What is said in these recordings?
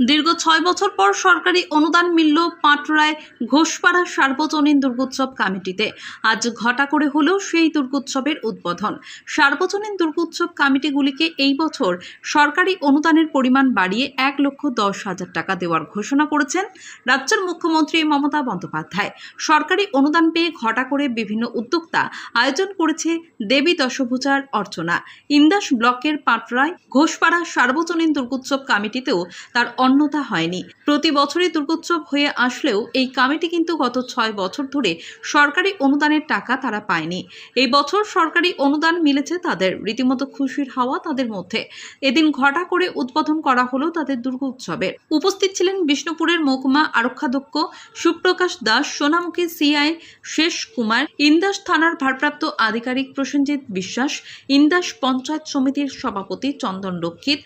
দীর্ঘ ছয় বছর পর সরকারি অনুদান মিলল পাটরায় ঘোষপাড়া সার্বজনীন দুর্গোৎসব কমিটিতে। আজ ঘটা করে হলেও সেই দুর্গোৎসবের উদ্বোধন। সার্বজনীন দুর্গোৎসব কমিটিগুলিকে এই বছর সরকারি অনুদানের পরিমাণ বাড়িয়ে এক লক্ষ দশ হাজার টাকা দেওয়ার ঘোষণা করেছেন রাজ্যের মুখ্যমন্ত্রী মমতা বন্দ্যোপাধ্যায়। সরকারি অনুদান পেয়ে ঘটা করে বিভিন্ন উদ্যোক্তা আয়োজন করেছে দেবী দশভূজার অর্চনা। ইন্দাস ব্লকের পাটরায় ঘোষপাড়া সার্বজনীন দুর্গোৎসব কমিটিতেও তার অন্যতা হয়নি। প্রতি বছরই দুর্গোৎসব হয়ে আসলেও এই কমিটি কিন্তু গত ছয় বছর ধরে সরকারি অনুদানের টাকা তারা পায়নি। এই বছর সরকারি অনুদান মিলেছে তাদের। রীতিমতো খুশির হাওয়া তাদের মধ্যে। এদিন ঘটা করে উদ্বোধন করা হলো তাদের দুর্গোৎসবের। উপস্থিত ছিলেন বিষ্ণুপুরের মহকুমা আরক্ষাধ্যক্ষ সুপ্রকাশ দাস, সোনামুখী সিআই শেষ কুমার, ইন্দাস থানার ভারপ্রাপ্ত আধিকারিক প্রসেনজিৎ বিশ্বাস, ইন্দাস পঞ্চায়েত সমিতির সভাপতি চন্দন রক্ষিত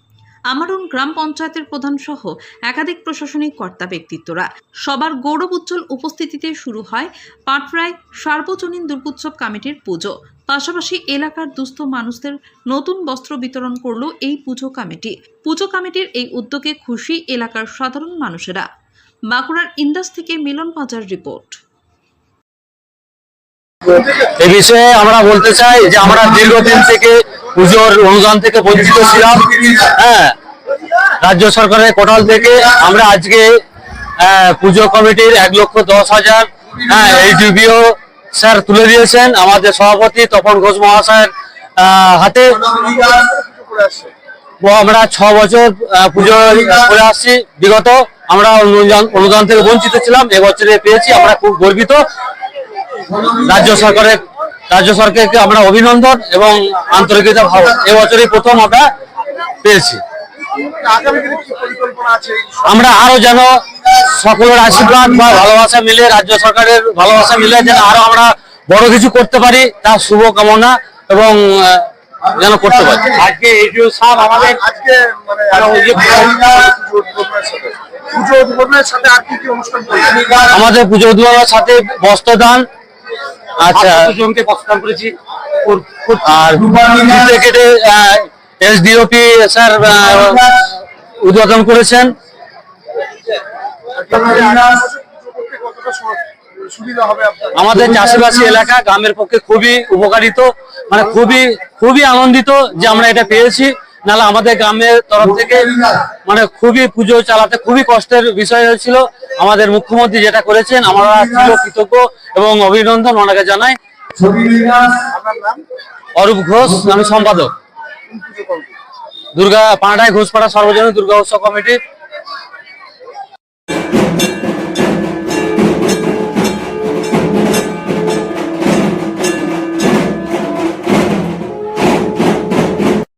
আমারুন গ্রাম পঞ্চায়েতের প্রধান সহ একাধিক প্রশাসনিক কর্তা ব্যক্তিত্বরা। সবার গৌরব উজ্জ্বল উপস্থিতিতে শুরু হয় পাটরায় সার্বজনীন দুর্গোৎসব কমিটির পুজো। পাশাপাশি এলাকার দুস্থ মানুষদের নতুন বস্ত্র বিতরণ করল এই পুজো কমিটি। পুজো কমিটির এই উদ্যোগে খুশি এলাকার সাধারণ মানুষেরা। বাঁকুড়ার ইন্দাস থেকে মিলন পাজার রিপোর্ট। এ বিষয়ে আমরা বলতে চাই যে আমরা দীর্ঘদিন থেকে পুজোর অনুদান থেকে বঞ্চিত ছিলাম। হ্যাঁ রাজ্য সরকারের কোটাল থেকে আমরা আজকে পুজো কমিটির এক লক্ষ দশ হাজার হ্যাঁ এইচডিবিও স্যার তুলে দিয়েছেন আমাদের সভাপতি তপন ঘোষ মহাশয়ের হাতে। আমরা ছ বছর পুজো করে আসছি। বিগত আমরা অনুদান থেকে বঞ্চিত ছিলাম। এবছরে পেয়েছি, আমরা খুব গর্বিত। রাজ্য সরকারের রাজ্য সরকারকে আমরা অভিনন্দন এবং আন্তরিকতা ভাব এবছরই প্রথম আমরা পেয়েছি। আগামী দিনে কি পরিকল্পনা আছে এই আমরা আরও যেন সকলের আশীর্বাদ বা ভালোবাসা মিলে রাজ্য সরকারের ভালোবাসা মিলে যেন আরও আমরা বড় কিছু করতে পারি তার শুভ কামনা এবং যেন করতে পারি। আজকে এইটিও সাহেব আমাদের আজকে মানে আজকে যে পুজো উদ্বোধনের সাথে। পুজো উদ্বোধনের সাথে আর কি কি অনুষ্ঠান করবেন? আমাদের পুজো উদ্বোধনের সাথে বস্ত্রদান আচ্ছা। জনকে বস্ত্রদান করেছি। আর কেটে এসডিওপি স্যার আহ, উদ্বোধন করেছেন। আমাদের চাষিবাসী এলাকা গ্রামের পক্ষে খুবই উপকারিত মানে খুবই খুবই আনন্দিত যে আমরা এটা পেয়েছি। নাহলে আমাদের গ্রামের তরফ থেকে মানে খুবই পুজো চালাতে খুবই কষ্টের বিষয় হয়েছিল। আমাদের মুখ্যমন্ত্রী যেটা করেছেন, আমরা কৃতজ্ঞ এবং অভিনন্দন ওনাকে জানাই। অরূপ ঘোষ, আমি সম্পাদক। দুর্গা পাড়ায় ঘোষপাড়া সর্বজনীন দুর্গা উৎসব কমিটির